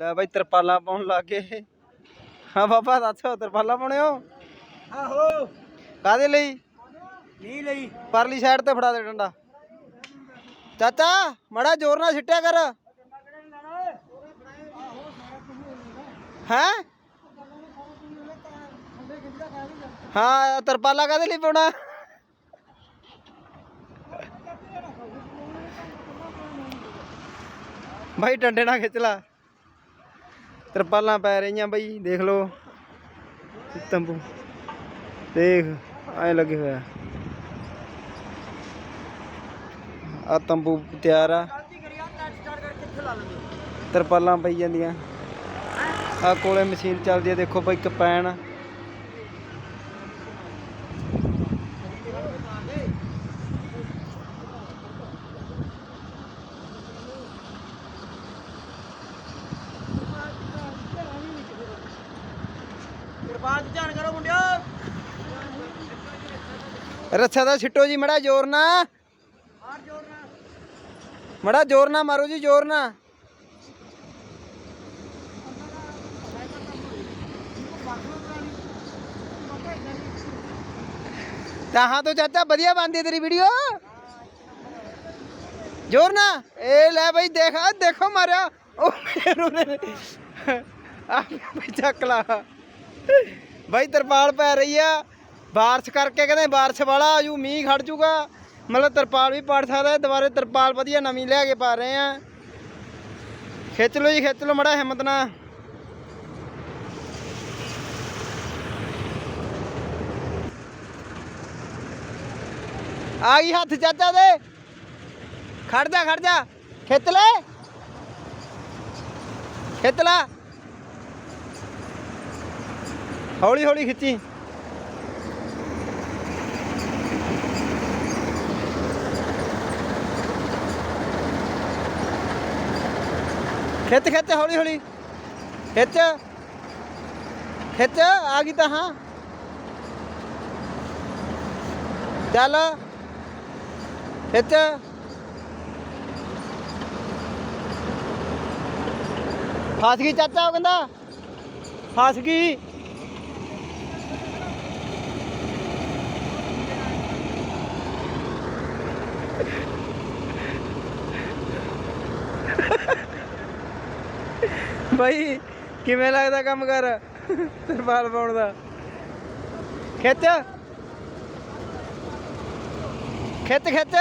ਲੈ ਬਾਈ ਤਰਪਾਲਾਂ ਪਾਉਣ ਲੱਗੇ। ਹਾਂ ਬਾਬਾ ਦੱਸ ਤਰਪਾਲਾਂ ਪਾਉਣੇ ਹੋ ਆਹੋ। ਕਾਦੇ ਲਈ? ਨਹੀਂ ਲਈ। ਪਰਲੀ ਸਾਈਡ ਤੇ ਫੜਾ ਦੇ ਡੰਡਾ। ਚਾਚਾ ਮੜਾ ਜ਼ੋਰ ਨਾਲ ਛਿੱਟਿਆ ਕਰ। ਹੈ? ਹਾਂ ਤਰਪਾਲਾ ਕਾਦੇ ਲਈ ਪਾਉਣਾ? ਭਾਈ ਡੰਡੇ ਨਾਲ ਖਿੱਚ ਲਾ। ਤਰਪਾਲਾਂ ਪੈ ਰਹੀਆਂ ਬਈ, ਦੇਖ ਲਓ। ਤੰਬੂ। ਦੇਖ, ਐ ਲੱਗੇ ਹੋਇਆ ਆ। ਤੰਬੂ ਤਿਆਰ ਆ। ਤਰਪਾਲਾਂ ਪਈ ਜਾਂਦੀਆਂ। ਆ ਕੋਲੇ ਮਸ਼ੀਨ ਚੱਲਦੀ ਆ, ਦੇਖੋ ਬਈ ਕਪੈਨ ਕਿਰਪਾਨ ਚ ਧਿਆਨ ਕਰੋ ਮੁੰਡਿਓ। ਰੱਛਾ ਦਾ ਛਿੱਟੋ ਜੀ ਮੜਾ ਜ਼ੋਰ ਨਾ। ਮਾਰ ਜੋਰ ਨਾਲ ਮੜਾ ਜ਼ੋਰ ਨਾ ਮਾਰੋ ਜੀ ਜ਼ੋਰ ਨਾ। ਤਾਂ ਹਾਂ ਤੋਂ ਚਾਚਾ ਵਧੀਆ ਬਣਦੀ ਤੇਰੀ ਵੀਡੀਓ। ਜ਼ੋਰ ਨਾ। ਇਹ ਲੈ ਬਈ ਦੇਖ ਦੇਖੋ ਮਾਰਿਆ। ਉਹ ਮੇਰੂ ਨੇ। ਆ ਬਈ ਚੱਕ ਲਾ। ਬਾਈ ਤਰਪਾਲ ਪੈ ਰਹੀ ਆ। ਬਾਰਿਸ਼ ਕਰਕੇ ਕਹਿੰਦੇ ਬਾਰਿਸ਼ ਵਾਲਾ, ਆਜੂ ਮੀਂਹ ਖੜ ਜੂਗਾ। ਮਤਲਬ ਤਰਪਾਲ ਵੀ ਪੜ ਸਕਦਾ ਦੁਬਾਰੇ ਤਰਪਾਲ ਵਧੀਆ ਨਵੀਂ ਲੈ ਕੇ ਪਾ ਰਹੇ ਆ। ਖਿੱਚ ਲਓ ਜੀ, ਖਿੱਚ ਲਓ ਮੜਾ ਹਿੰਮਤ ਨਾਲ। ਆ ਗਈ ਹੱਥ ਚਾਚਾ ਦੇ। ਖੜ ਜਾ ਖੜ ਜਾ। ਖਿੱਚ ਲੈ। ਖਿੱਚ ਲਾ। ਹੌਲੀ ਹੌਲੀ ਖਿੱਚੀ। ਖਿੱਚ ਖਿੱਚ, ਹੌਲੀ ਹੌਲੀ। ਖਿੱਚ। ਖਿੱਚ, ਆ ਗਈ ਤਾਂ ਹਾਂ। ਚੱਲ। ਖਿੱਚ। ਫਸ ਗਈ ਚਾਚਾ, ਉਹ ਕਹਿੰਦਾ। ਫਸ ਗਈ। ਭਾਈ ਕਿਵੇਂ ਲੱਗਦਾ ਕੰਮ ਕਰ? ਤਰਪਾਲ ਪਾਉਣ ਦਾ। ਖਿੱਚ। ਖਿੱਚ ਖਿੱਚ।